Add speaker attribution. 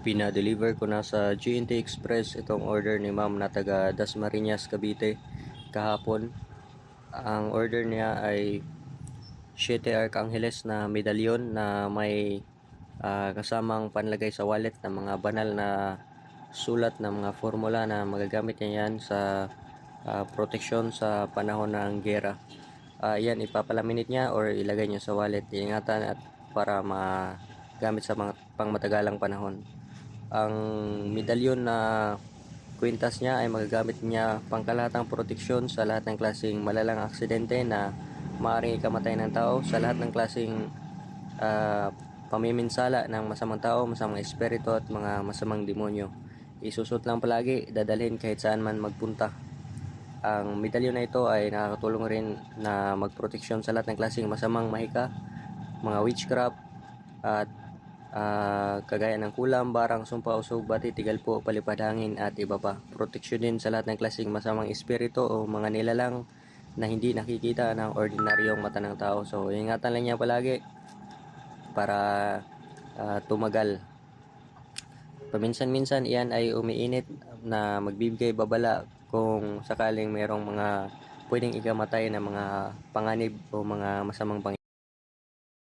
Speaker 1: Pina-deliver ko na sa GNT Express itong order ni ma'am na taga Dasmariñas, Cavite kahapon. Ang order niya ay 7 Arcangels na medalyon na may ah, kasamang panlagay sa wallet ng mga banal na sulat ng mga formula na magagamit niya yan sa ah, proteksyon sa panahon ng gera. Ah, yan ipapalaminate niya or ilagay niya sa wallet. Iingatan at para magamit sa mga pangmatagalang panahon. Ang medalyon na kwintas niya ay magagamit niya pangkalahatang proteksyon sa lahat ng klaseng malalang aksidente na maaaring ikamatay ng tao sa lahat ng klaseng ah, pamiminsala ng masamang tao, masamang espiritu at mga masamang demonyo. Isusot lang palagi, dadalhin kahit saan man magpunta. Ang medalyon na ito ay nakakatulong rin na magproteksyon sa lahat ng klaseng masamang mahika, mga witchcraft, at ah, kagaya ng kulam, barang, sumpa, usog, bati, tigal po, palipad at iba pa. Proteksyon din sa lahat ng klaseng masamang espiritu o mga nilalang na hindi nakikita ng ordinaryong mata ng tao. So, ingatan lang niya palagi para ah, tumagal. Paminsan-minsan iyan ay umiinit na magbibigay babala kung sakaling mayroong mga pwedeng ikamatay na mga panganib o mga masamang pang